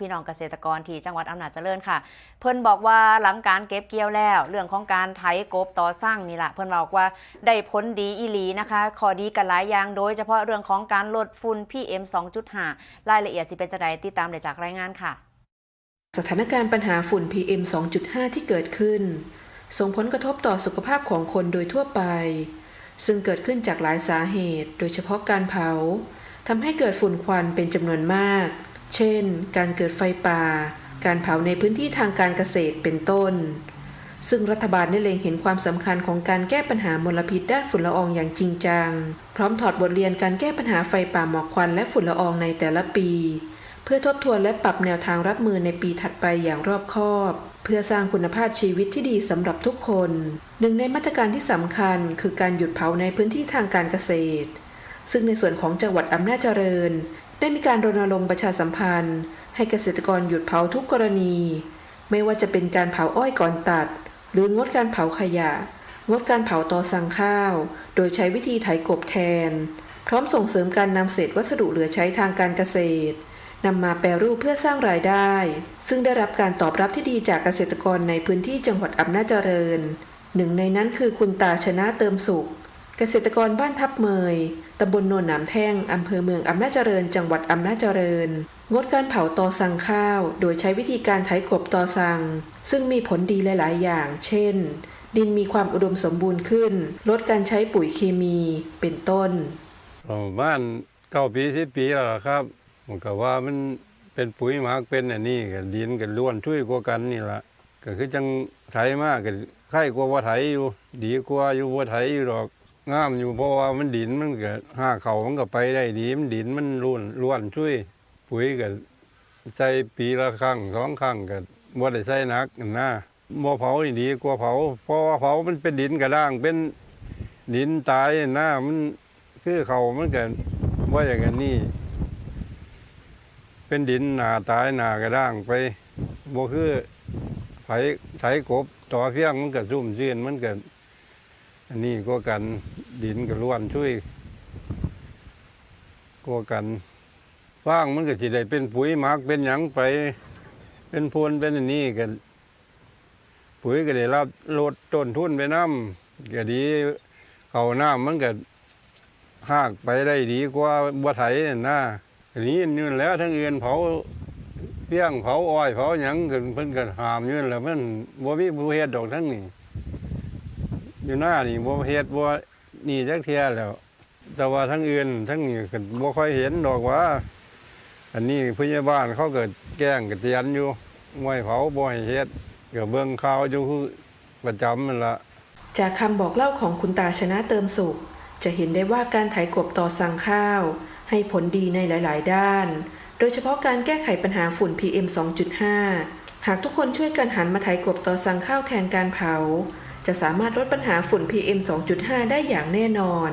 พี่น้องเกษตรกรที่จังหวัดอำนาจเจริญค่ะ เพิ่นบอกว่าหลังการเก็บเกี่ยวแล้ว เรื่องของการไถกบต่อสร้างนี่แหละเพิ่นบอกว่าได้ผลดีอีหลีนะคะข้อดีกันหลายอย่างโดยเฉพาะเรื่องของการลดฝุ่น PM 2.5 รายละเอียดสิเป็นจะไดติดตามได้จากรายงานค่ะ สถานการณ์ปัญหาฝุ่น PM 2.5 ที่เกิดขึ้น ส่งผลกระทบต่อสุขภาพของคนโดยทั่วไป ซึ่งเกิดขึ้นจากหลายสาเหตุ โดยเฉพาะการเผาทำให้เกิดฝุ่นควันเป็นจำนวนมาก เช่น การเกิดไฟป่า การเผาในพื้นที่ทางการเกษตรเป็นต้น ซึ่งรัฐบาลได้เล็งเห็นความสำคัญของการแก้ปัญหามลพิษด้านฝุ่นละอองอย่างจริงจัง พร้อมถอดบทเรียนการแก้ปัญหาไฟป่าหมอกควันและฝุ่นละอองในแต่ละปี เพื่อทบทวนและปรับแนวทางรับมือในปีถัดไปอย่างรอบคอบ เพื่อสร้างคุณภาพชีวิตที่ดีสำหรับทุกคน หนึ่งในมาตรการที่สำคัญ คือการหยุดเผาในพื้นที่ทางการเกษตรซึ่งในส่วนของจังหวัดอำนาจเจริญ ได้มีการรณรงค์ประชาสัมพันธ์ ให้เกษตรกรหยุดเผาทุกกรณี ไม่ว่าจะเป็นการเผาอ้อยก่อนตัด หรืองดการเผาขยะ งดการเผาตอสั่งข้าว โดยใช้วิธีไถกบแทน พร้อมส่งเสริมการนำเศษวัสดุเหลือใช้ทางการเกษตรนำมาแปรรูปเพื่อสร้างรายได้ ซึ่งได้รับการตอบรับที่ดีจากเกษตรกรในพื้นที่จังหวัดอำนาจเจริญ หนึ่งในนั้นคือคุณตาชนะเติมสุข เกษตรกรบ้านทับเมยตำบลโนนหนามแท่งอำเภอเมืองอำนาจเจริญ จังหวัดอำนาจเจริญ งดการเผาตอสังข้าว โดยใช้วิธีการไถกบตอสัง ซึ่งมีผลดีหลาย ๆ อย่าง เช่น ดินมีความอุดมสมบูรณ์ขึ้น ลดการใช้ปุ๋ยเคมีเป็นต้นประมาณเก้าปีสิปีแล้วครับมันก็ว่ามันเป็นปุ๋ยหมักเป็นอันนี้ก็ดินก็ล้วนช่วยกว่ากันนี่ละก็คือจังไถมากก็ไข่กว่าว่าไถอยู่ ดีกว่าอยู่ว่าไถอยู่หรอก งามอยู่เพราะว่ามันดินมันก็ห้าเขามันก็ไปได้ดีมันดินมันล้วนล้วนช่วยปุ๋ยก็ใส่ปีละครั้งสองครั้งก็บ่ได้ใส่หนักนะบ่เผาดีกว่าเผา เพราะว่าเผามันเป็นดินกระด้างเป็นดินตายนะมันคือเขามันก็ว่าอย่างนั้นี่เป็นดินหนาตายหนากระด้างไปบ่คือไถไถกบต่อเพียงมันก็ซุ่มซื่นมันก็ อันนี้ก็กันดินก็ล้วนช่วยก็กันฟางมันก็สิได้เป็นปุ๋ยหมักเป็นหยังไป เป็นพลเป็นอันนี้กันปุ๋ยก็ได้รับลดต้นทุนไปน้ำก็ดีเขาน้ำมันก็หากไปได้ดีกว่าบัวไถนี่นนะอันนี้นี่แล้วทั้งเอือนเผาเปี้ยงเผาอ้อยเผาหยังขึ้นเพิ่นก็หามยู่นั่นแล้วมันบ่มีผู้เฮ็ดดอกทั้งนี้ อยู่หน้านี่บ่เฮ็ดบ่นี่จักเทียแล้ว แต่ว่าทั้งอื่นทั้งนี้ก็บ่ค่อยเห็นดอกว่า อันนี้พยาบาลเขาเก็แกล้งก็เตือนอยู่ไม่เผาบ่ให้เฮ็ดก็เบิ่งข่าวอยู่คือประจำนั่นละจากคำบอกเล่าของคุณตาชนะเติมสุข จะเห็นได้ว่าการไถกบต่อสั่งข้าว ให้ผลดีในหลาย ๆ ด้าน โดยเฉพาะการแก้ไขปัญหาฝุ่น PM 2.5 หากทุกคนช่วยกันหันมาไถกบต่อสั่งข้าวแทนการเผา จะสามารถลดปัญหาฝุ่น PM 2.5 ได้อย่างแน่นอน